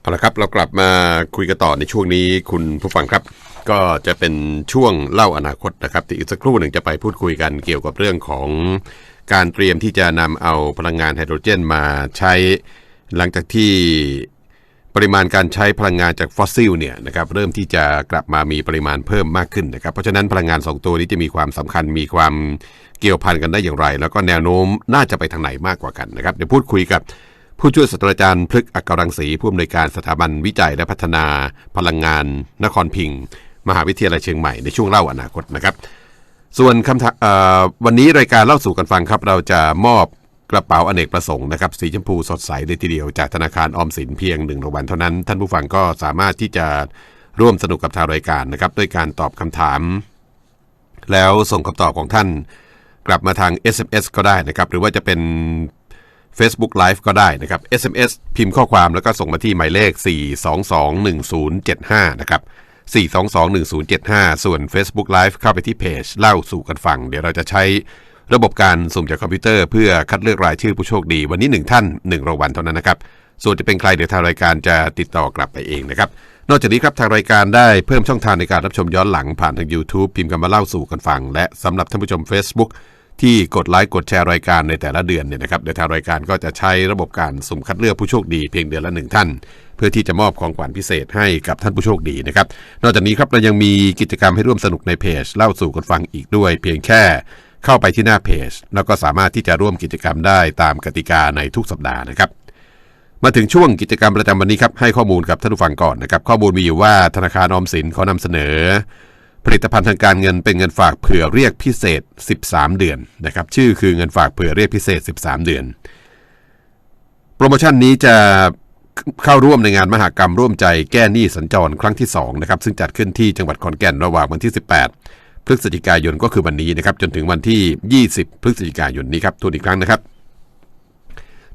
เอาละครับเรากลับมาคุยกันต่อในช่วงนี้คุณผู้ฟังครับ ก็จะเป็นช่วงเล่าอนาคตนะครับที่อีกสักครู่หนึ่งจะไปพูดคุยกันเกี่ยวกับเรื่องของการเตรียมที่จะนำเอาพลังงานไฮโดรเจนมาใช้หลังจากที่ปริมาณการใช้พลังงานจากฟอสซิลเนี่ยนะครับเริ่มที่จะกลับมามีปริมาณเพิ่มมากขึ้นนะครับเพราะฉะนั้นพลังงาน 2 ตัวนี้จะมีความสำคัญมีความเกี่ยวพันกันได้อย่างไร แล้วก็แนวโน้มน่าจะไปทางไหนมากกว่ากันนะครับเดี๋ยวพูดคุยกับ ผู้ช่วยศาสตราจารย์พฤกษ์อักรังสีผู้อำนวยการสถาบันวิจัยและพัฒนา พลังงาน นครพิงค์มหาวิทยาลัยเชียงใหม่ในช่วงเล่าอนาคตนะครับ ส่วนคำถามวันนี้รายการเล่าสู่กันฟังครับ เราจะมอบกระเป๋าอเนกประสงค์นะครับสีชมพูสดใสเลยทีเดียวจากธนาคารออมสินเพียงหนึ่งรางวัลเท่านั้น ท่านผู้ฟังก็สามารถที่จะร่วมสนุกกับทางรายการนะครับด้วยการตอบคำถาม แล้วส่งคำตอบของท่าน กลับมาทาง SMS ก็ได้นะครับ หรือว่าจะเป็น Facebook Live ก็ได้นะครับ SMS พิมพ์ข้อความแล้วก็ส่งมาที่หมายเลข 4221075 นะครับ 4221075 ส่วน Facebook Live เข้าไปที่เพจเล่าสู่กันฟัง เดี๋ยวเราจะใช้ระบบการสุ่มจากคอมพิวเตอร์เพื่อคัดเลือกรายชื่อผู้โชคดี วันนี้ 1 ท่าน1รางวัลเท่านั้นนะครับ ส่วนจะเป็นใครเดี๋ยวทางรายการจะติดต่อกลับไปเองนะครับ นอกจากนี้ครับทางรายการได้เพิ่มช่องทางในการรับชมย้อนหลังผ่านทาง YouTube พิมพ์กันมาเล่าสู่กันฟัง และสำหรับท่านผู้ชม Facebook ที่กดไลค์กดแชร์รายการในแต่ละเดือนเนี่ยนะครับเดี๋ยวทางรายการก็จะใช้ระบบการสุ่มคัดเลือกผู้โชคดีเพียงเดือนละหนึ่งท่าน เพื่อที่จะมอบของขวัญพิเศษให้กับท่านผู้โชคดีนะครับ นอกจากนี้ครับเรายังมีกิจกรรมให้ร่วมสนุกในเพจ เล่าสู่กันฟังอีกด้วย เพียงแค่เข้าไปที่หน้าเพจ แล้วก็สามารถที่จะร่วมกิจกรรมได้ตามกติกาในทุกสัปดาห์นะครับมาถึงช่วงกิจกรรมประจำวันนี้ครับให้ข้อมูลกับท่านผู้ฟังก่อนนะครับข้อมูลมีอยู่ว่าธนาคารออมสินเขานำเสนอ ผลิตภัณฑ์ทางการเงินเป็นเงินฝากเผื่อเรียกพิเศษ 13 เดือนนะครับชื่อคือเงินฝากเผื่อเรียกพิเศษ 13 เดือน โปรโมชั่นนี้จะเข้าร่วมในงานมหากรรมร่วมใจแก้หนี้สัญจรครั้งที่2นะครับซึ่งจัดขึ้นที่จังหวัดขอนแก่นระหว่างวันที่ 18 พฤศจิกายนก็คือวันนี้นะครับจนถึงวันที่ 20 พฤศจิกายนนี้ครับทวนอีกครั้งนะครับ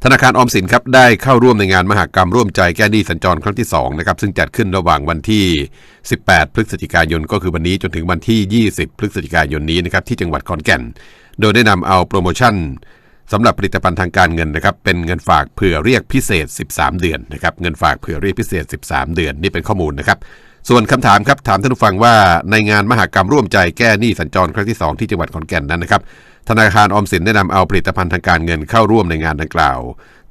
ธนาคารออมสินครับได้เข้าร่วมในงานมหากรรมร่วมใจแก้หนี้สัญจรครั้งที่2นะครับซึ่งจัดขึ้นระหว่างวันที่ 18 พฤศจิกายน ก็คือวันนี้จนถึงวันที่ 20 พฤศจิกายนนี้นะครับที่จังหวัดขอนแก่น โดยได้นำเอาโปรโมชั่นสำหรับผลิตภัณฑ์ทางการเงินนะครับเป็นเงินฝากเผื่อเรียกพิเศษ 13 เดือนนะครับเงินฝากเผื่อเรียกพิเศษ 13 เดือนนี่เป็นข้อมูลนะครับส่วนคำถามครับถามท่านผู้ฟังว่าในงานมหากรรมร่วมใจแก้หนี้สัญจรครั้งที่ 2 ที่จังหวัดขอนแก่นนั้นนะครับ ธนาคารออมสินได้นำเอาผลิตภัณฑ์ทางการเงินเข้าร่วมในงานดังกล่าว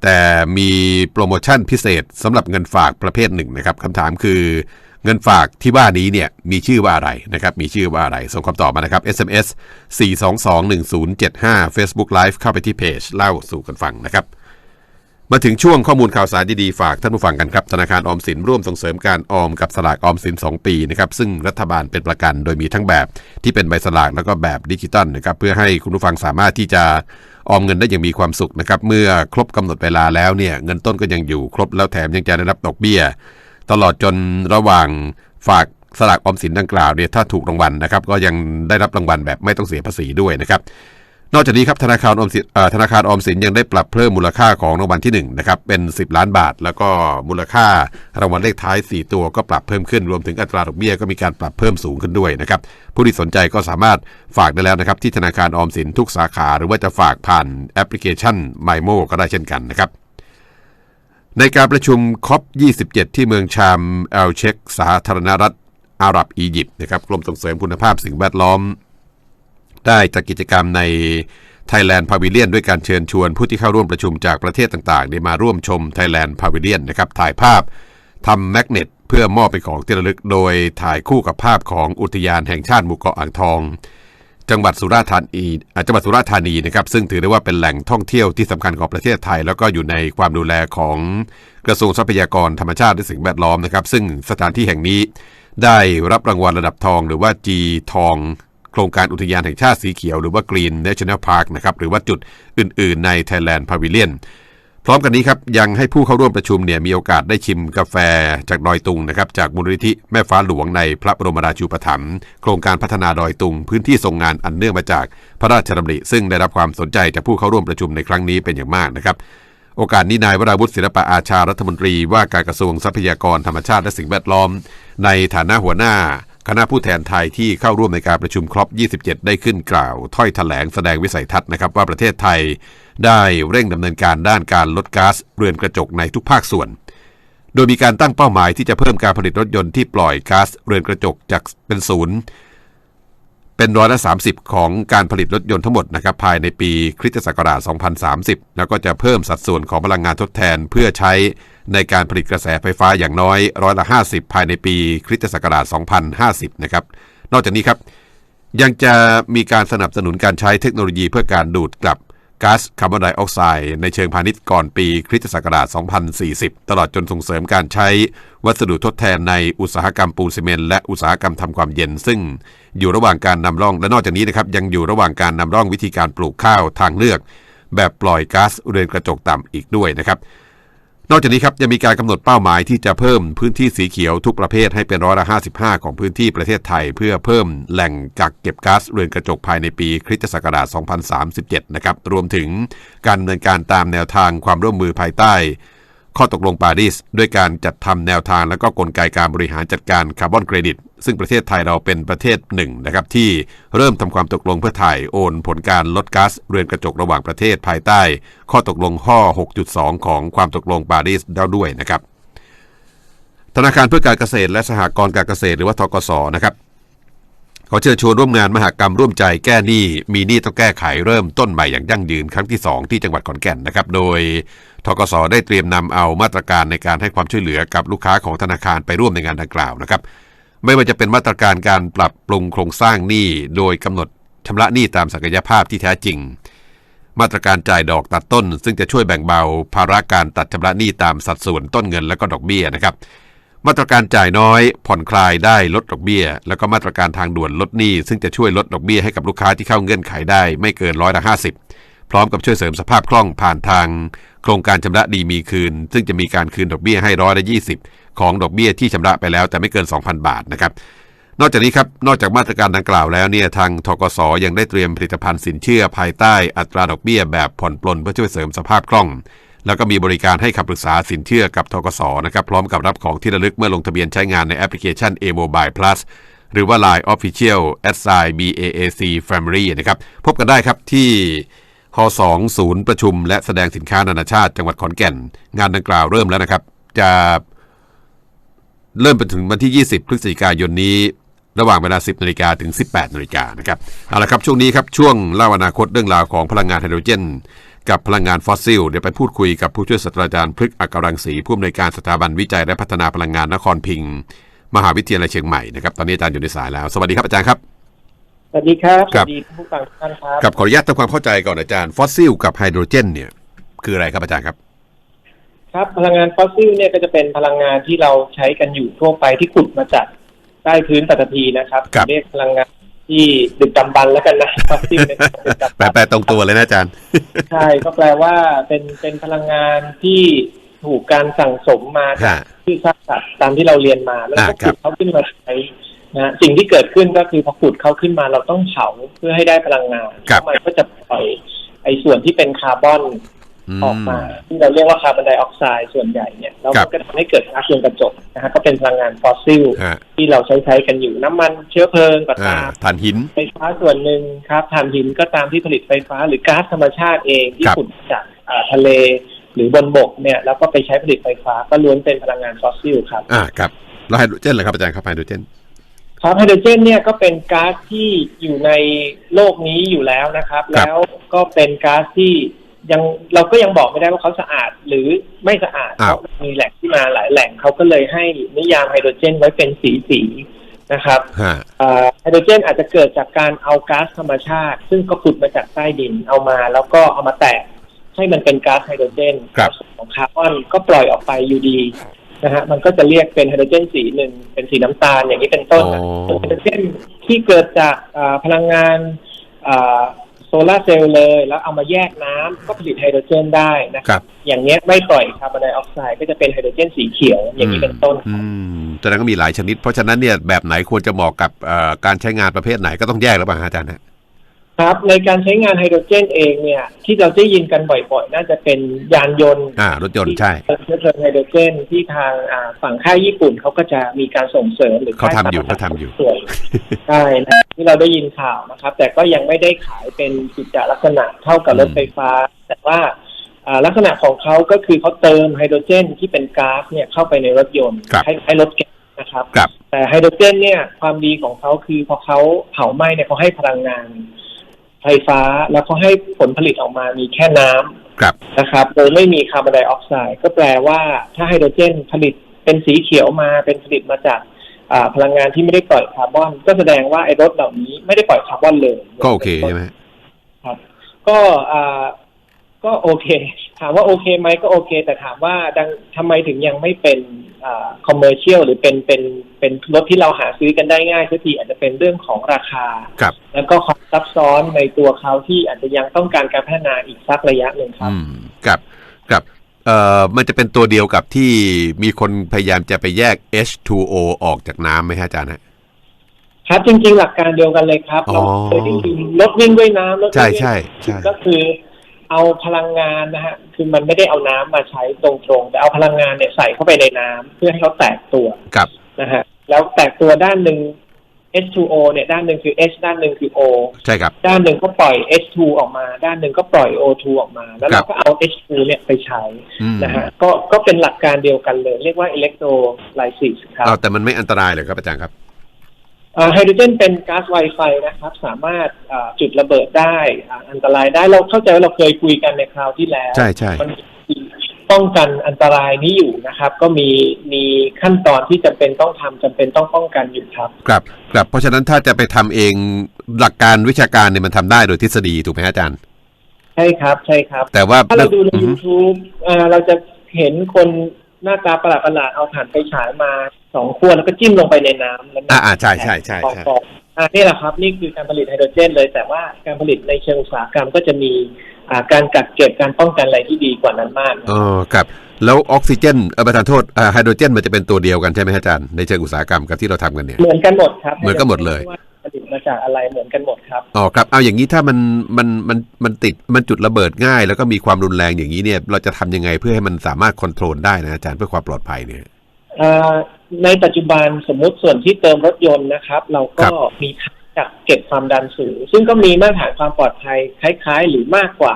แต่มีโปรโมชั่นพิเศษสำหรับเงินฝากประเภทหนึ่งนะครับคำถามคือเงินฝากที่ว่านี้เนี่ยมีชื่อว่าอะไรนะครับมีชื่อว่าอะไรส่งคำตอบมานะครับ SMS 4221075 Facebook Live เข้าไปที่เพจเล่าสู่กันฟังนะครับ มาถึงช่วงข้อมูลข่าวสารดีๆ ฝากท่านผู้ฟังกันครับ ธนาคารออมสินร่วมส่งเสริมการออมกับสลากออมสิน 2 ปีนะครับซึ่งรัฐบาลเป็นประกันโดยมีทั้งแบบที่เป็นใบสลากแล้วก็แบบดิจิตอลนะครับเพื่อให้คุณผู้ฟังสามารถที่จะออมเงินได้อย่างมีความสุขนะครับเมื่อครบกำหนดเวลาแล้วเนี่ยเงินต้นก็ยังอยู่ครบแล้วแถมยังจะได้รับดอกเบี้ย ตลอดจนระหว่างฝากสลากออมสินดังกล่าวเนี่ยถ้าถูกรางวัลนะครับก็ยังได้รับรางวัลแบบไม่ต้องเสียภาษีด้วยนะครับ นอกจากนี้ครับธนาคารออมสินธนาคารออมสินยังได้ปรับเพิ่มมูลค่าของรางวัลที่1นะครับเป็น 10 ล้านบาท แล้วก็มูลค่ารางวัลเลขท้าย 4 ตัวก็ปรับเพิ่มขึ้นรวมถึงอัตราดอกเบี้ยก็มีการปรับเพิ่มสูงขึ้นด้วยนะครับผู้ที่สนใจก็สามารถฝากได้แล้วนะครับที่ธนาคารออมสินทุกสาขา หรือว่าจะฝากผ่านแอปพลิเคชัน m y m o ก็ได้เช่นกันนะครับในการประชุมคอป27 ที่เมืองชามเอลเชคสาธารณรัฐอาหรับอียิปต์นะครับกรมส่งเสริมคุณภาพสิ่งแวดล้อม ได้จัดกิจกรรมใน Thailand Pavilion ด้วยการเชิญชวนผู้ที่เข้าร่วมประชุมจากประเทศต่างๆ ได้มาร่วมชม Thailand Pavilion นะครับถ่ายภาพทำแมกเนตเพื่อมอบเป็นของที่ระลึกโดยถ่ายคู่กับภาพของอุทยานแห่งชาติหมู่เกาะอ่างทอง จังหวัดสุราษฎร์ธานีจังหวัดสุราษฎร์ธานีนะครับซึ่งถือได้ว่าเป็นแหล่งท่องเที่ยวที่สำคัญของประเทศไทย แล้วก็อยู่ในความดูแลของกระทรวงทรัพยากรธรรมชาติและสิ่งแวดล้อมนะครับ ซึ่งสถานที่แห่งนี้ได้รับรางวัลระดับทองหรือว่า G ทอง โครงการอุทยานแห่งชาติสีเขียวหรือว่า Green National Park นะครับหรือว่าจุดอื่น ๆ ใน Thailand Pavilion พร้อมกันนี้ครับยังให้ผู้เข้าร่วมประชุมเนี่ยมีโอกาสได้ชิมกาแฟจากดอยตุงนะครับจากมูลนิธิแม่ฟ้าหลวงในพระบรมราชูปถัมภ์โครงการพัฒนาดอยตุง พื้นที่ทรงงานอันเนื่องมาจากพระราชดำริ ซึ่งได้รับความสนใจจากผู้เข้าร่วมประชุมในครั้งนี้เป็นอย่างมากนะครับโอกาสนี้นายวราวุฒิศิลปะอาชารัฐมนตรีว่าการกระทรวงทรัพยากรธรรมชาติและสิ่งแวดล้อม ในฐานะหัวหน้า คณะผู้แทนไทยที่เข้าร่วมในการประชุมครอป27 ได้ขึ้นกล่าว ถ้อยแถลงแสดงวิสัยทัศน์นะครับว่าประเทศไทยได้เร่งดำเนินการด้านการลดก๊าซเรือนกระจกในทุกภาคส่วน โดยมีการตั้งเป้าหมายที่จะเพิ่มการผลิตรถยนต์ที่ปล่อยก๊าซเรือนกระจกจากเป็นศูนย์เป็นร้อยละ 30 ของการผลิตรถยนต์ทั้งหมดนะครับภายในปีคริสตศักราช 2030 แล้วก็จะเพิ่มสัดส่วนของพลังงานทดแทนเพื่อใช้ ในการผลิตกระแสไฟฟ้าอย่างน้อยร้อยละ 50 ภายในปีคริสตศักราช 2050 นะครับ นอกจากนี้ครับ ยังจะมีการสนับสนุนการใช้เทคโนโลยีเพื่อการดูดกลับก๊าซคาร์บอนไดออกไซด์ในเชิงพาณิชย์ก่อนปีคริสตศักราช 2040 ตลอดจนส่งเสริมการใช้วัสดุทดแทนในอุตสาหกรรมปูนซีเมนต์และอุตสาหกรรมทำความเย็น ซึ่งอยู่ระหว่างการนำร่อง และนอกจากนี้นะครับยังอยู่ระหว่างการนำร่องวิธีการปลูกข้าวทางเลือก แบบปล่อยก๊าซเรือนกระจกต่ำอีกด้วยนะครับ นอกจากนี้ครับยังมีการกำหนดเป้าหมายที่จะเพิ่มพื้นที่สีเขียวทุกประเภทให้เป็นร้อยละ55 ของพื้นที่ประเทศไทย เพื่อเพิ่มแหล่งกักเก็บก๊าซเรือนกระจกภายในปีคริสตศักราช 2037 นะครับ รวมถึงการดำเนินการตามแนวทางความร่วมมือภายใต้ ข้อตกลงปารีสด้วยการจัดทำแนวทางและก็กลไกการบริหารจัดการคาร์บอนเครดิต ซึ่งประเทศไทยเราเป็นประเทศหนึ่งนะครับที่เริ่มทำความตกลงเพื่อถ่ายโอนผลการลดก๊าซเรือนกระจกระหว่างประเทศภายใต้ ข้อตกลงข้อ 6.2 ของความตกลงปารีสแล้วด้วยนะครับธนาคารเพื่อการเกษตรและสหกรณ์การเกษตรหรือว่าทกสนะครับ อเชิญชวนร่วมงานมหกรรมร่วมใจแก้หนี้มีหนี้ต้องแก้ไขเริ่มต้นใหม่อย่างยั่งยืนครั้งที่ 2 ที่จังหวัดขอนแก่นนะครับ โดยทกสได้เตรียมนำเอามาตรการในการให้ความช่วยเหลือกับลูกค้าของธนาคารไปร่วมในงานดังกล่าวนะครับ ไม่ว่าจะเป็นมาตรการการปรับปรุงโครงสร้างหนี้โดยกำหนดชำระหนี้ตามศักยภาพที่แท้จริง มาตรการจ่ายดอกตัดต้น ซึ่งจะช่วยแบ่งเบาภาระการตัดชำระหนี้ตามสัดส่วนต้นเงินและก็ดอกเบี้ยนะครับ มาตรการจ่ายน้อย ผ่อนคลายได้ลดดอกเบี้ย แล้วก็มาตรการทางด่วนลดหนี้ ซึ่งจะช่วยลดดอกเบี้ยให้กับลูกค้าที่เข้าเงื่อนไขได้ไม่เกินร้อยละห้าสิบพร้อมกับช่วยเสริมสภาพคล่องผ่านทาง โครงการชำระดีมีคืน ซึ่งจะมีการคืนดอกเบี้ยให้ร้อยละยี่สิบของดอกเบี้ยที่ชำระไปแล้วแต่ไม่เกิน 2,000 บาทนะครับนอกจากนี้ครับ นอกจากมาตรการดังกล่าวแล้วเนี่ยทางทกสยังได้เตรียมผลิตภัณฑ์สินเชื่อภายใต้อัตราดอกเบี้ยแบบผ่อนปลนเพื่อช่วยเสริมสภาพคล่อง แล้วก็มีบริการให้คำปรึกษาสินเชื่อกับทกสนะครับพร้อมกับรับของที่ระลึกเมื่อลงทะเบียนใช้งานในแอปพลิเคชัน A Mobile Plus หรือว่า Line Official s i BAAC Family นะครับพบกันได้ครับที่ฮ2ศูนย์ประชุม และแสดงสินค้านานาชาติจังหวัดขอนแก่น งานดังกล่าวเริ่มแล้วนะครับ จะเริ่มไปถึงวันที่ 20 พฤศจิกายนนี้ ระหว่างเวลา 10นาฬิกาถึง 18นาฬิกานะครับเอาละครับช่วงนี้ครับช่วงเล่าอนาคตเรื่องราวของพลังงานไฮโดรเจน กับพลังงานฟอสซิล เดี๋ยวไปพูดคุยกับผู้ช่วยศาสตราจารย์พฤกษ์อักรังสีผู้อำนวยการสถาบันวิจัยและพัฒนาพลังงานนครพิงค์มหาวิทยาลัยเชียงใหม่นะครับตอนนี้อาจารย์อยู่ในสายแล้ว สวัสดีครับอาจารย์ครับสวัสดีครับคสรับวัสดีผู้ฟังทุกท่านครับกับขออนุญาตทำความเข้าใจก่อนอาจารย์ฟอสซิล กับไฮโดรเจน เนี่ย คืออะไรครับอาจารย์ครับครับพลังงานฟอสซิลเนี่ยก็จะเป็นพลังงานที่เราใช้กันอยู่ทั่วไปที่ขุดมาจากใต้พื้นปฐพีนะครับครับเรียกพลังงาน ที่ดึกดำบรรพ์แล้วกันนะฟอสซิลเนี่ยดึกดำแปลบรรแปลพ์ตรงตัวเลยนะอาจารย์ ใช่ก็แปลว่าเป็นเป็นพลังงานที่ถูกการสั่งสมมาจากฮะพืชซากสัตว์ตามที่เราเรียนมาแล้วอ่าก็ครัขุบดเขาขึ้นมาใช้นะฮะสิ่งที่เกิดขึ้นก็คือพอขุดเขาขึ้นมาเราต้องเผาเพื่อให้ได้พลังงานครับแล้วมันก็จะปล่อยไอ้ส่วนที่เป็นคาร์บอน ออกมาที่เราเรียกว่าคาร์บอนไดออกไซด์ส่วนใหญ่เนี่ยแล้วครัมับนก็ทำให้เกิดก๊าซเรือนกระจกนะฮะก็เป็นพลังงานฟอสซิลฮะที่เราใช้ใช้กันอยู่น้ำมันเชื้อเพลิงก็อ่าตามถ่านหิน ไฟฟ้าส่วนหนึ่งครับถ่านหินก็ตามที่ผลิตไฟฟ้า หรือก๊าซธรรมชาติเองที่ครับขุดจากอ่าทะเล หรือบนบกเนี่ยแล้วก็ไปใช้ผลิตไฟฟ้าก็ล้วนเป็นพลังงานฟอสซิลครับอ่าครับแล้วไฮโดรเจนเหรอครับอาจารย์ครับไฮโดรเจนครับไฮโดรเจนเนี่ยก็เป็นก๊าซที่อยู่ในโลกนี้อยู่แล้วนะครับครับแล้วก็เป็นก๊าซที่ ยังเราก็ยังบอกไม่ได้ว่าเขาสะอาดหรือไม่สะอาดเพอ้าว ราะมีแหล่งที่มาหลายแหล่งเขาก็เลยให้นิยามไฮโดรเจนไว้เป็นสีสีๆนะครับฮะอ่าไฮโดรเจนอาจจะเกิดจากการเอาก๊าซธรรมชาติ ซึ่งก็ขุดมาจากใต้ดินเอามา แล้วก็เอามาแตกให้มันเป็นก๊าซไฮโดรเจน ครับส่วนของคาร์บอนก็ปล่อยออกไปอยู่ดีนะฮะมันก็จะเรียกเป็นไฮโดรเจนสีหนึ่งเป็นสีน้ำตาลอย่างนี้เป็นต้นนะอ๋อ ไฮโดรเจนที่เกิดจากอ่าพลังงานโซ ลาร์เซลล์เลย แล้วเอามาแยกน้ำก็ผลิตไฮโดรเจนได้นะครับ อย่างเนี้ยไม่ปล่อยคาร์บอนไดออกไซด์ก็จะเป็นไฮโดรเจนสีเขียวอย่างนี้เป็นต้นอืมแสดงก็มีหลายชนิด เพราะฉะนั้นเนี่ยแบบไหนควรจะเหมาะกับเอ่อการใช้งานประเภทไหนก็ต้องแยกหรือเปล่าฮะอาจารย์ฮะ ครับ ในการใช้งานไฮโดรเจนเองเนี่ย ที่เราได้ยินกันบ่อยๆ น่าจะเป็นยานยนต์อ่ารถยนต์ใช่เชื้อเพลิงไฮโดรเจนที่ทางอ่าฝั่งค่ายญี่ปุ่นเขาก็จะมีการส่งเสริมหรือเขาทำอยู่ค่เขาทำอยู่ส่วนใช่นะที่เราได้ยินข่าวนะครับ แต่ก็ยังไม่ได้ขายเป็นกิจลักษณะเท่ากับรถไฟฟ้า แต่ว่าอ่าลักษณะของเขาก็คือเขาเติมไฮโดรเจนที่เป็นก๊าซเนี่ยเข้าไปในรถยนต์ครับให้ให้รถแก๊สนะครับครับ แต่ไฮโดรเจนเนี่ยความดีของเขาคือพอเขาเผาไหม้เนี่ยเขาให้พลังงาน ไฟฟ้า แล้วเขาให้ผลผลิตออกมามีแค่น้ำครับนะครับโดยไม่มีคาร์บอนไดออกไซด์ก็แปลว่าถ้าไฮโดรเจนผลิตเป็นสีเขียวมาเป็นผลิตมาจากอ่าพลังงานที่ไม่ได้ปล่อยคาร์บอน ก็แสดงว่าไอ้รถเหล่านี้ไม่ได้ปล่อยคาร์บอนเลย ก็โอเคใช่ไหมครับก็อ่า ก็โอเค ถามว่าโอเคไหมก็โอเค แต่ถามว่าดังทำไมถึงยังไม่เป็นอ่าคอมเมอร์เชียลหรือเป็นเป็นเป็นรถที่เราหาซื้อกันได้ง่ายสักทีอาจจะเป็นเรื่องของราคาครับแล้วก็ความซับซ้อนในตัวเขาที่อาจจะยังต้องการการพัฒนาอีกสักระยะหนึ่งครับอืมกับกับเอ่อมันจะเป็นตัวเดียวกับที่มีคนพยายามจะไปแยก H2O ออกจากน้ำไหมฮะอาจารย์ฮะครับจริงๆหลักการเดียวกันเลยครับอ๋อเราเคยได้ยินรถวิ่งด้วยน้ำรถวิ่งใช่ด้วยใช่ใช่ก็คือ เอาพลังงานนะฮะคือมันไม่ได้เอาน้ำมาใช้ตรงๆแต่เอาพลังงานเนี่ยใส่เข้าไปในน้ำเพื่อให้เขาแตกตัวกับนะฮะแล้วแตกตัวด้านหนึ่ง H2O เนี่ยด้านหนึ่งคือ H ด้านหนึ่งคือ O ใช่ครับ ด้านหนึ่งก็ปล่อย H2 ออกมา ด้านหนึ่งก็ปล่อย O2 ออกมา แล้วครัเราบก็เอา H2 เนี่ยไปใช้อืมนะฮะก็ก็เป็นหลักการเดียวกันเลย เรียกว่าอิเล็กโทรไลซิสครับเอาแต่มันไม่อันตรายเลยครับอาจารย์ครับอ่า ไฮโดรเจนเป็นก๊าซไวไฟนะครับ สามารถอ่าจุดระเบิดได้อ่าอันตรายได้เราเข้าใจว่าเราเคยคุยกันในคราวที่แล้ว ใช่ใช่มันมีป้องกันอันตรายนี้อยู่นะครับ ก็มีมีขั้นตอนที่จำเป็นต้องทำจำเป็นต้องป้องกันอยู่ครับครับครับเพราะฉะนั้นถ้าจะไปทำเองหลักการวิชาการเนี่ยมันทำได้โดยทฤษฎีถูกไหมฮะอาจารย์ ใช่ครับใช่ครับ แต่ว่าถ้าเราดูในอือฮึ YouTube อ่าเราจะเห็นคนหน้าตาประหลาดประหลาดๆเอาถ่านไฟฉายมา สองขั้วแล้วก็จิ้มลงไปในน้ำแล้วน้ำอ่าอ่าใช่ใช่ใช่ใช่ ฟองๆอ่านี่แหละครับ นี่คือการผลิตไฮโดรเจน เลย แต่ว่าการผลิตในเชิงอุตสาหกรรมก็จะมีอ่าการกักเก็บการป้องกันอะไรที่ดีกว่านั้นมากนะอ๋อครับ แล้วออกซิเจนเออประทานโทษอ่าไฮโดรเจนมันจะเป็นตัวเดียวกันใช่ไหมฮะอาจารย์ในเชิงอุตสาหกรรมกับที่เราทำกันเนี่ย เหมือนกันหมดครับเหมือนกันหมดเลย ว่าผลิตมาจากอะไรเหมือนกันหมดครับ อ๋อครับเอาอย่างนี้ถ้ามันมันมันมันติดมันจุดระเบิดง่าย แล้วก็มีความรุนแรงอย่างนี้เนี่ย เราจะทำยังไงเพื่อให้มันสามารถคอนโทรลได้นะอาจารย์เพื่อความปลอดภัยเนี่ยอ่า ในปัจจุบันสมมุติส่วนที่เติมรถยนต์นะครับ เราครัก็บมีถังกักเก็บความดันสูง ซึ่งก็มีมาตรฐานความปลอดภัยคล้าย ๆ หรือมากกว่า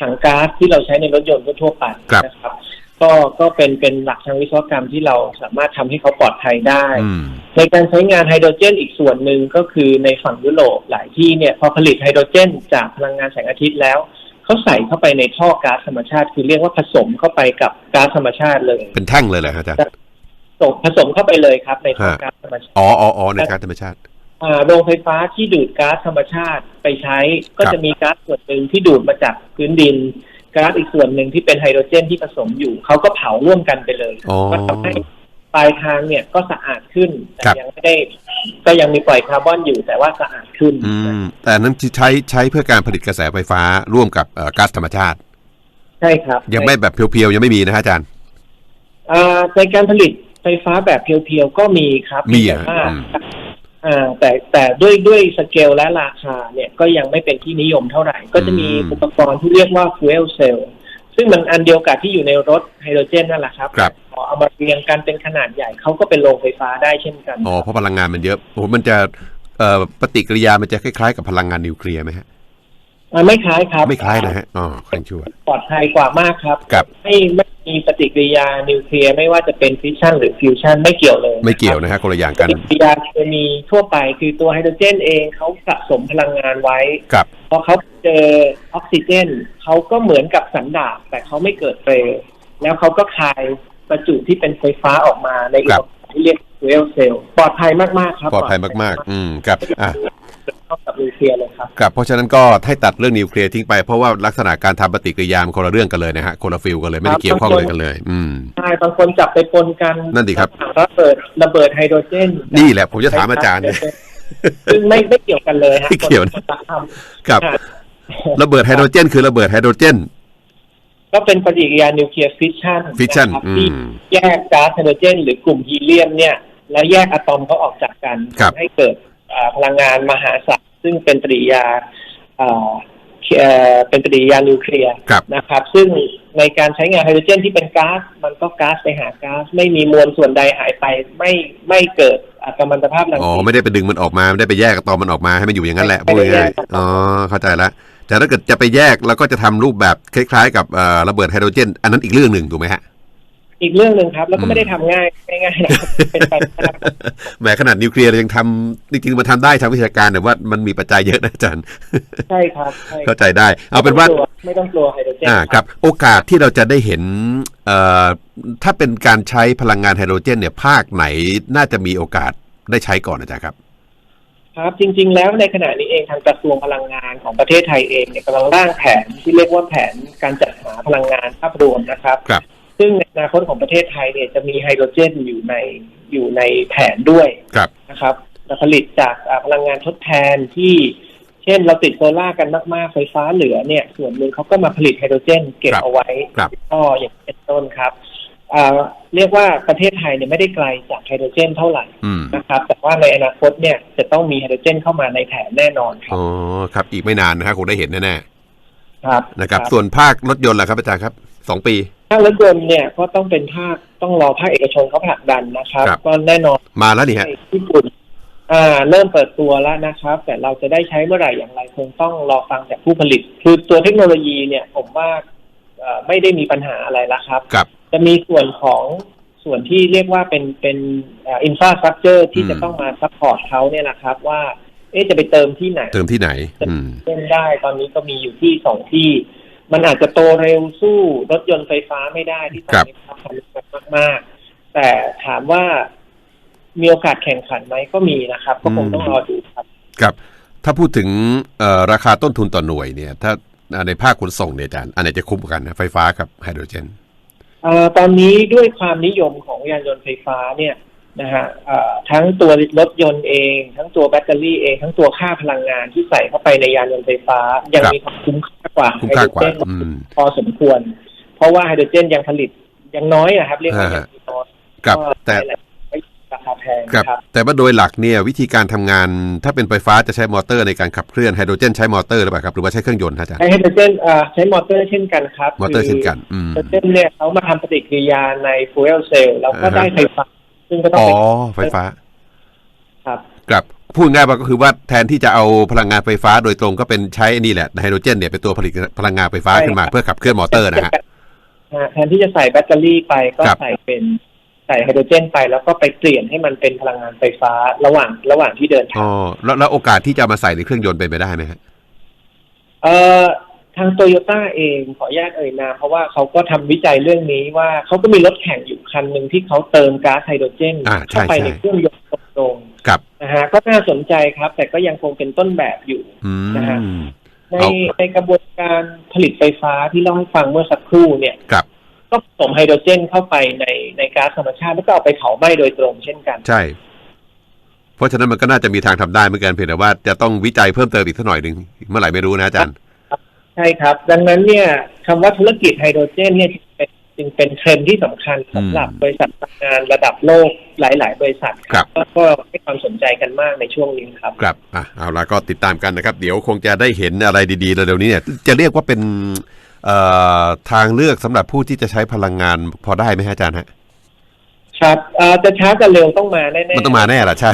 ถังก๊าซที่เราใช้ในรถยนต์ทั่วๆไปนะครับ ก็ก็เป็นเป็นหลักทางวิศวกรรมที่เราสามารถทำให้เขาปลอดภัยได้อืมในการใช้งานไฮโดรเจนอีกส่วนหนึ่งก็คือในฝั่งยุโรปหลายที่เนี่ยพอผลิตไฮโดรเจน จากพลังงานแสงอาทิตย์แล้วเขาใส่เข้าไปในท่อก๊าซธรรมชาติ คือเรียกว่าผสมเข้าไปกับก๊าซธรรมชาติเลย เป็นแท่งเลยเหรอฮะอาจารย์ผ สมผสมเข้าไปเลยครับในท่อฮะก๊าซธรรมชาติอ๋ออ๋ออ๋อในการธรรมชาติอ่าโรงไฟฟ้าที่ดูดก๊าซธรรมชาติไปใช้ ก็ครับจะมีก๊าซส่วนหนึ่งที่ดูดมาจากพื้นดินก๊าซอีกส่วนหนึ่งที่เป็นไฮโดรเจนที่ผสมอยู่เขาก็เผาร่วมกันไปเลยอ๋อก็ทำให้ปลายทางเนี่ยก็สะอาดขึ้นแต่ครับยังไม่ได้ ก็ยังมีปล่อยคาร์บอนอยู่แต่ว่าสะอาดขึ้นอืมแต่อันนั้นที่ใช้ใช้เพื่อการผลิตกระแสไฟฟ้าร่วมกับเอ่อก๊าซธรรมชาติ ใช่ครับ ยังไม่แบบเพียวๆ ยังไม่มีนะฮะอาจารย์อ่าในการผลิต ไฟฟ้าแบบเพียวๆก็มีครับมีแต่อะว่าอืมอ่าแต่แต่ด้วยด้วยสเกลและราคาเนี่ยก็ยังไม่เป็นที่นิยมเท่าไหร่ ก็จะมีอุปกรณ์ที่เรียกว่า fuel cell ซึ่งมันอันเดียวกับที่อยู่ในรถไฮโดรเจนนั่นแหละครับครับพอเอามาเรียงกันเป็นขนาดใหญ่เขาก็เป็นโรงไฟฟ้าได้เช่นกันอ๋อเพราะพลังงานมันเยอะโอ้โหมันจะเอ่อปฏิกิริยามันจะคล้ายๆ กับพลังงานนิวเคลียร์ไหมฮะอ่า ไม่คล้ายครับไม่คล้ายนะฮะอ๋อค่อนชั่วปลอดภัยกว่ามากครับครับไม่ไม่มีปฏิกิริยานิวเคลียร์ไม่ว่าจะเป็นฟิชชันหรือฟิวชันไม่เกี่ยวเลย ไม่เกี่ยวนะฮะคนละอย่างปกันฏิกิริยาเคมีทั่วไปคือตัวไฮโดรเจนเองเขาสะสมพลังงานไว้กับพอเขาเจอออกซิเจนเขาก็เหมือนกับสันดาบแต่เขาไม่เกิดเปลวแล้วเขาก็คายประจุที่เป็นไฟฟ้าออกมาในอุปกรณ์ที่เรียกเวลเซลปลอดภัยมากๆครับปลอดภัยมากๆ อืมกับอะ เท่ากับนิวเคลียร์เลยครับกับเพราะฉะนั้นก็ให้ตัดเรื่องนิวเคลียร์ทิ้งไปเพราะว่าลักษณะการทำปฏิกิริยามันคนละเรื่องกันเลยนะฮะคนละฟิลกันเลยไม่ได้เกี่ยวข้องเลยกันเลย อืมใช่บางคนจับไปปนกันนั่นดิครับระเบิดระเบิดไฮโดรเจนนี่แหละผมจะถามอาจารย์เนี่ยซึ่งไม่ไม่เกี่ยวกันเลยฮะไม่เกี่ยวนะคนละทกับำค่ะระเบิดไฮโดรเจน คือระเบิดไฮโดรเจน ก็เป็นปฏิกิริยานิวเคลียร์ฟิชชัน fission นะครับอืมที่แยกก๊าซไฮโดรเจน หรือกลุ่มฮีเลียมเนี่ย แล้วแยกอะตอมเขาออกจากกันครับให้เกิดอ่า พลังงานมหาศาลซึ่งเป็นปฏิกิริยาอ่าเอ่อเป็นปฏิกิริยานิวเคลียร์กับนะครับ ซึ่งในการใช้งานไฮโดรเจนที่เป็นก๊าซมันก็ก๊าซไปหาก๊าซไม่มีมวลส่วนใดหายไปไม่ไม่เกิดอ่ากัมมันตภาพรังอ๋อสีไม่ได้ไปดึงมันออกมาไม่ได้ไปแยกตอนมันออกมาให้มันอยู่อย่างนั้นแหละไม่พูดได้แยง่ายกๆอ๋อเข้าใจละแต่ถ้าเกิดจะไปแยกแล้วก็จะทำรูปแบบคล้ายๆ กับเอ่อระเบิดไฮโดรเจน อันนั้นอีกเรื่องหนึ่งถูกไหมฮะ อีกเรื่องหนึ่งครับ แล้วก็อืมไม่ได้ทำง่ายง่ายๆนะครับเป็นไปไม่ได้แหมขนาดนิวเคลียร์ยังทำจริงๆมันทำได้ทางวิชาการแต่ว่ามันมีปัจจัยเยอะนะอาจารย์ใช่ครับใช่เข้าใจได้ เอาเป็นว่าไม่ต้องกลัวไฮโดรเจนอ่าครับ โอกาสที่เราจะได้เห็นเอ่อถ้าเป็นการใช้พลังงานไฮโดรเจน เนี่ยภาคไหนน่าจะมีโอกาสได้ใช้ก่อนอาจารย์ครับครับจริง ๆ แล้วในขณะนี้เองทางกระทรวงพลังงานของประเทศไทยเองเนี่ยกำลังร่างแผนที่เรียกว่าแผนการจัดหาพลังงานภาพรวมนะครับครับ ซึ่งในอนาคตของประเทศไทยเนี่ยจะมีไฮโดรเจนอยู่ในอยู่ในแผนด้วยครับนะครับจะผลิตจากอ่าพลังงานทดแทนที่เช่นเราติดโซล่าร์กันมากๆไฟฟ้าเหลือเนี่ย ส่วนหนึ่งเขาก็มาผลิตไฮโดรเจน เก็บครับเอาไว้ครับท่ออย่างเป็นต้นครับอ่าเรียกว่าประเทศไทยเนี่ยไม่ได้ไกลจากไฮโดรเจนเท่าไหร่อืมนะครับ แต่ว่าในอนาคตเนี่ยจะต้องมีไฮโดรเจนเข้ามาในแผนแน่นอนครับอ๋อครับ อีกไม่นานนะครับคงได้เห็นแน่ครับๆนะครับ ส่วนภาครถยนต์ล่ะครับอาจารย์ครับสองปี ภาครถยนต์เนี่ยก็ต้องเป็นภาคต้องรอภาคเอกชนเขาผลักดันนะครับ ครับ ก็แน่นอนมาแล้วนี่ฮะในญี่ปุ่นอ่าเริ่มเปิดตัวแล้วนะครับ แต่เราจะได้ใช้เมื่อไหร่อย่างไรคงต้องรอฟังจากผู้ผลิต คือตัวเทคโนโลยีเนี่ยผมว่าเอ่อไม่ได้มีปัญหาอะไรแล้วครับ ครับ จะมีส่วนของส่วนที่เรียกว่าเป็นเป็นอินฟราสตรักเจอร์ที่อืม จะต้องมาซัพพอร์ตเขาเนี่ยนะครับ ว่าเอ๊ะจะไปเติมที่ไหน เติมที่ไหน อืม เล่นได้ตอนนี้ก็มีอยู่ที่สองที่ มันอาจจะโตเร็วสู้รถยนต์ไฟฟ้าไม่ได้ที่ตอนนี้ครับทำกันมากๆ แต่ถามว่ามีโอกาสแข่งขันไหมก็มีนะครับ ก็คงต้องรอดูครับ ครับ ถ้าพูดถึงเอ่อราคาต้นทุนต่อหน่วยเนี่ย ถ้าอ่าในภาคขนส่งเนี่ยอาจารย์อันไหนจะคุ้มกว่ากันนะไฟฟ้ากับไฮโดรเจนเอ่อตอนนี้ด้วยความนิยมของยานยนต์ไฟฟ้าเนี่ย นะฮะเอ่อทั้งตัวรถยนต์เอง ทั้งตัวแบตเตอรี่เอง ทั้งตัวค่าพลังงานที่ใส่เข้าไปในยานยนต์ไฟฟ้า ยังครับมีความคุ้มค่ากว่าคุ้มไฮค่าโดรกว่าเจนอืมพอสมควร เพราะว่าไฮโดรเจนยังผลิตยังน้อยอะครับ เรียกว่าอ่ายังมีน้อยครับก็แต่ไม่ราคาแพงครับนะครับแต่ว่าโดยหลักเนี่ยวิธีการทำงานถ้าเป็นไฟฟ้าจะใช้มอเตอร์ในการขับเคลื่อนไฮโดรเจนใช้มอเตอร์หรือเปล่าครับหรือว่าใช้เครื่องยนต์ฮะอาจารย์ใช้ไฮโดรเจนเอ่อใช้มอเตอร์เช่นกันครับมอเตอร์เช่นกันอืมไฮโดรเจนเนี่ยเขามาทำปฏิกิริยาในฟูเอลเซลล์แล้วก็อ่าฮะได้ไฟฟ้า ซึ่งก็ต้องอ๋อเป็นไฟฟ้า ครับครับพูดง่ายว่าก็คือว่าแทนที่จะเอาพลังงานไฟฟ้าโดยตรงก็เป็นใช้ไอ้นี่แหละไฮโดรเจนเนี่ยเป็นตัวผลิตพลังงานไฟฟ้าใช่ขึ้นมาครับเพื่อขับเคลื่อนมอเตอร์นะฮะฮะแทนที่จะใส่แบตเตอรี่ไปก็ครับใส่เป็นใส่ไฮโดรเจนไปแล้วก็ไปเปลี่ยนให้มันเป็นพลังงานไฟฟ้าระหว่างระหว่างที่เดินทาอ๋งอแล้วแล้วโอกาสที่จะเอามาใส่ในเครื่องยนต์เป็นไปได้ไหมฮะเอ่อ ทางโตโยต้าเองขออนุญาตเอ่ยนามเพราะว่าเขาก็ทำวิจัยเรื่องนี้ว่าเขาก็มีรถแข่งอยู่คันหนึ่งที่เขาเติมก๊าซไฮโดรเจนอ่าใช่เข้าไปใช่ในเครื่องยนต์ตรงครับๆนะฮะก็น่าสนใจครับ แต่ก็ยังคงเป็นต้นแบบอยู่อืนะฮะมในเอาในกระบวนการผลิตไฟฟ้าที่เล่าให้ฟังเมื่อสักครู่เนี่ยครับก็ผสมไฮโดรเจนเข้าไปในในก๊าซธรรมชาติแล้วก็เอาไปเผาไหม้โดยตรงเช่นกัน ใช่ เพราะฉะนั้นมันก็น่าจะมีทางทำได้เหมือนกันเพียงแต่ว่าจะต้องวิจัยเพิ่มเติมอีกสักหน่อยหนึ่งเมื่อไหร่ไม่รู้นะอาจารย์ ใช่ครับ ดังนั้นเนี่ยคำว่าธุรกิจไฮโดรเจนเนี่ยจึงเป็นจึงเป็นเทรนด์ที่สำคัญสำหรับบริษัทพลังงานระดับโลกหลาย ๆ บริษัทครับแล้วก็ให้ความสนใจกันมากในช่วงนี้ครับครับอะเอาละก็ติดตามกันนะครับ เดี๋ยวคงจะได้เห็นอะไรดีๆเร็วๆนี้เนี่ยจะเรียกว่าเป็นเอ่อทางเลือกสำหรับผู้ที่จะใช้พลังงานพอได้ไหมฮะอาจารย์ฮะครับเอ่อจะช้าจะเร็วต้องมาแน่ๆมันต้องมาแน่ล่ะใช่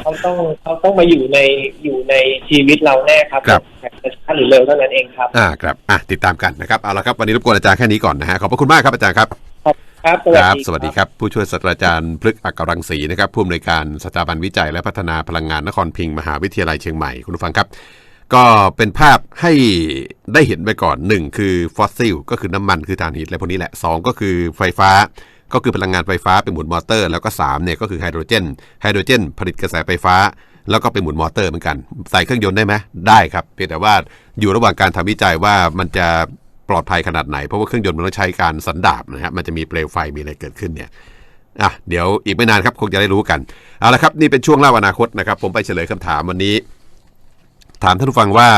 เขาต้องเขาต้องมาอยู่ในอยู่ในชีวิตเราแน่ครับครับจะช้าหรือเร็วเท่านั้นเองครับ อ่าครับอะติดตามกันนะครับเอาละครับวันนี้รบกวนอาจารย์แค่นี้ก่อนนะฮะขอบพระคุณมากครับอาจารย์ครับครับสควัสรับดีสวัสดีครับ ผู้ช่วยศาสตราจารย์พฤกษ์อักรังสีนะครับผู้อำนวยการสถาบันวิจัยและพัฒนาพลังงานนครพิงค์มหาวิทยาลัยเชียงใหม่คุณผู้ฟังครับ ก็เป็นภาพให้ได้เห็นไปก่อนหนึ่งคือฟอสซิลก็คือน้ำมันคือถ่านหินอะไรพวกนี้แหละสองก็คือไฟฟ้า ก็คือพลังงานไฟฟ้าไปหมุนมอเตอร์ แล้วก็สามเนี่ยก็คือไฮโดรเจนไฮโดรเจน ผลิตกระแสไฟฟ้า แล้วก็ไปหมุนมอเตอร์เหมือนกัน ใส่เครื่องยนต์ได้ไหมได้ครับเพียงแต่ว่าอยู่ระหว่างการทำวิจัยว่ามันจะปลอดภัยขนาดไหน เพราะว่าเครื่องยนต์มันต้องใช้การสันดาบนะฮะมันจะมีเปลวไฟมีอะไรเกิดขึ้นเนี่ยอะเดี๋ยวอีกไม่นานครับคงจะได้รู้กันเอาละครับนี่เป็นช่วงเล่าอนาคตนะครับ ผมไปเฉลยคำถามวันนี้ ถามท่านผู้ฟังว่า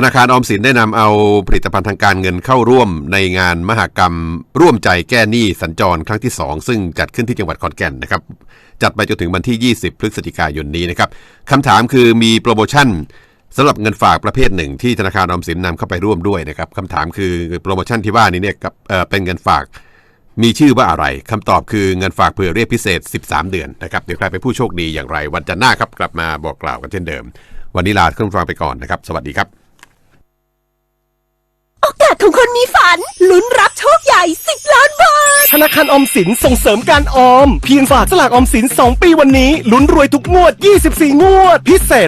ธนาคารออมสินได้นำเอาผลิตภัณฑ์ทางการเงินเข้าร่วมในงานมหกรรม ร่วมใจแก้หนี้สัญจรครั้งที่ 2 ซึ่งจัดขึ้นที่จังหวัดขอนแก่นนะครับจัดไปจนถึงวันที่ 20 พฤศจิกายนนี้นะครับคำถามคือมีโปรโมชั่นสำหรับเงินฝากประเภทหนึ่งที่ธนาคารออมสินนำเข้าไปร่วมด้วยนะครับคำถามคือโปรโมชั่นที่ว่านี้เนี่ยกับเเป็นเงินฝากมีชื่อว่าอะไรคำตอบคือเงินฝากเผื่อเรียกพิเศษ 13 เดือนนะครับเดี๋ยวใครเป็นผู้โชคดีอย่างไร วันจันทร์หน้าครับกลับมาบอกกล่าวกันเช่นเดิม วันนี้ลาท่านผู้ฟังไปก่อนนะครับ สวัสดีครับ โอกาสของคนมีฝัน ลุ้นรับโชคใหญ่ 10 ล้านบาท ธนาคารออมสินส่งเสริมการออม เพียงฝากสลากออมสิน 2 ปีวันนี้ ลุ้นรวยทุกงวด 24 งวด พิเศษ